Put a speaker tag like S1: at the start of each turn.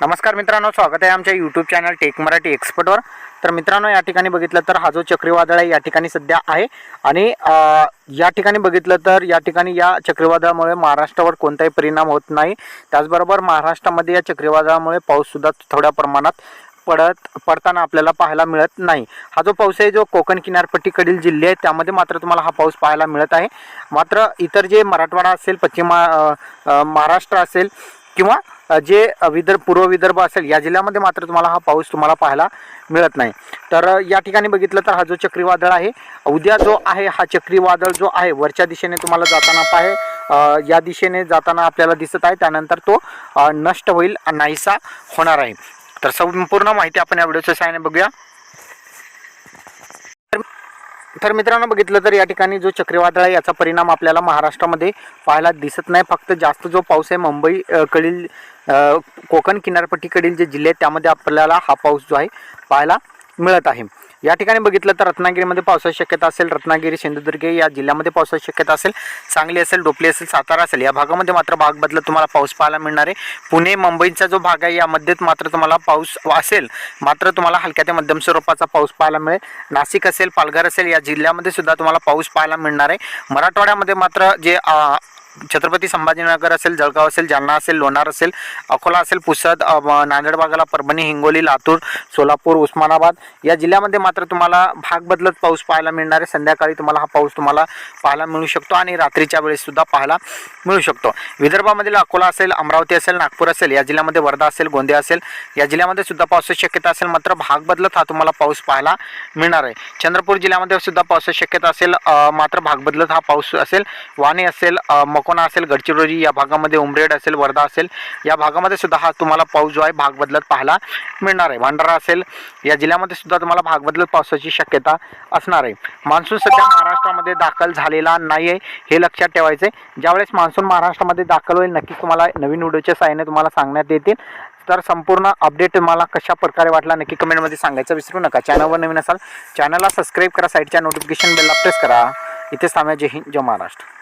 S1: नमस्कार मित्रांनो स्वागत आहे आमच्या यूट्यूब चॅनल टेक मराठी एक्सपर्टवर तर मित्रांनो या ठिकाणी बघितलं तर हा जो चक्रीवादळ आहे या ठिकाणी सध्या आहे. आणि या ठिकाणी बघितलं तर या ठिकाणी या चक्रीवादळामुळे महाराष्ट्रावर कोणताही परिणाम होत नाही. त्याचबरोबर महाराष्ट्रामध्ये या चक्रीवादळामुळे पाऊससुद्धा थोड्या प्रमाणात पडत पडताना आपल्याला पाहायला मिळत नाही. हा जो पाऊस आहे जो कोकण किनारपट्टीकडील जिल्हे आहेत त्यामध्ये मात्र तुम्हाला हा पाऊस पाहायला मिळत आहे. मात्र इतर जे मराठवाडा असेल पश्चिम महाराष्ट्र असेल किंवा जे विदर्भ पूर्व विदर्भ असेल या जिल्ह्यामध्ये मात्र तुम्हाला हा पाऊस तुम्हाला पाहायला मिळत नाही. तर या ठिकाणी बघितलं तर हा जो चक्रीवादळ आहे उद्या जो आहे हा चक्रीवादळ जो आहे वरच्या दिशेने तुम्हाला जाताना पाहे या दिशेने जाताना आपल्याला दिसत आहे त्यानंतर तो नष्ट होईल नाहीसा होणार आहे. तर संपूर्ण माहिती आपण या व्हिडिओच्या सहाय्याने बघूया. तर मित्रांनो बघितलं तर या ठिकाणी जो चक्रीवादळ आहे याचा परिणाम आपल्याला महाराष्ट्रामध्ये पाहायला दिसत नाही. फक्त जास्त जो पाऊस आहे मुंबईकडील कोकण किनारपट्टीकडील जे जिल्हे आहेत त्यामध्ये आपल्याला हा पाऊस जो आहे पाहायला मिळत आहे. या ठिकाणी बघितलं तर रत्नागिरीमध्ये पावसाची शक्यता असेल. रत्नागिरी सिंधुदुर्ग या जिल्ह्यामध्ये पावसाची शक्यता असेल. सांगली असेल डोपली असेल सातारा असेल या भागामध्ये मात्र भाग बदलत तुम्हाला पाऊस पाहायला मिळणार आहे. पुणे मुंबईचा जो भाग आहे यामध्ये मात्र तुम्हाला पाऊस असेल. मात्र तुम्हाला हलक्या ते मध्यम स्वरूपाचा पाऊस पाहायला मिळेल. नाशिक असेल पालघर असेल या जिल्ह्यामध्ये सुद्धा तुम्हाला पाऊस पाहायला मिळणार आहे. मराठवाड्यामध्ये मात्र जे छत्रपती संभाजीनगर असेल जळगाव असेल जालना असेल लोणार असेल अकोला असेल पुसद नांदेड भागाला परभणी हिंगोली लातूर सोलापूर उस्मानाबाद या जिल्ह्यामध्ये मात्र तुम्हाला भाग बदलत पाऊस पाहायला मिळणार आहे. संध्याकाळी तुम्हाला हा पाऊस तुम्हाला पाहायला मिळू शकतो आणि रात्रीच्या वेळेससुद्धा पाहायला मिळू शकतो. विदर्भामधील अकोला असेल अमरावती असेल नागपूर असेल या जिल्ह्यामध्ये वर्धा असेल गोंदिया असेल या जिल्ह्यामध्ये सुद्धा पावसाची शक्यता असेल मात्र भाग बदलत हा तुम्हाला पाऊस पाहायला मिळणार आहे. चंद्रपूर जिल्ह्यामध्ये सुद्धा पावसाची शक्यता असेल मात्र भाग बदलत हा पाऊस असेल. वाणी असेल मकोना असेल गडचिरोली या भागामध्ये उमरेड असेल वर्धा असेल या भागामध्ये सुद्धा हा तुम्हाला पाऊस जो आहे भाग बदलत पाहायला मिळणार आहे. भांडारा असेल या जिल्ह्यामध्ये सुद्धा तुम्हाला भाग बदलत पावसाची शक्यता असणार आहे. मान्सून सध्या महाराष्ट्रामध्ये दाखल झालेला नाही आहे हे लक्षात ठेवायचं आहे ज्यावेळेस मान्सून महाराष्ट्रामध्ये दाखल होईल नक्कीच तुम्हाला नवीन व्हिडिओच्या साहाय्याने तुम्हाला सांगण्यात येतील. तर संपूर्ण अपडेट तुम्हाला कशा प्रकारे वाटला नक्की कमेंटमध्ये सांगायचं विसरू नका. चॅनलवर नवीन असाल चॅनलला सबस्क्राईब करा साईडच्या नोटिफिकेशन बेलला प्रेस करा. इथेच थांबा. जय हिंद जय महाराष्ट्र.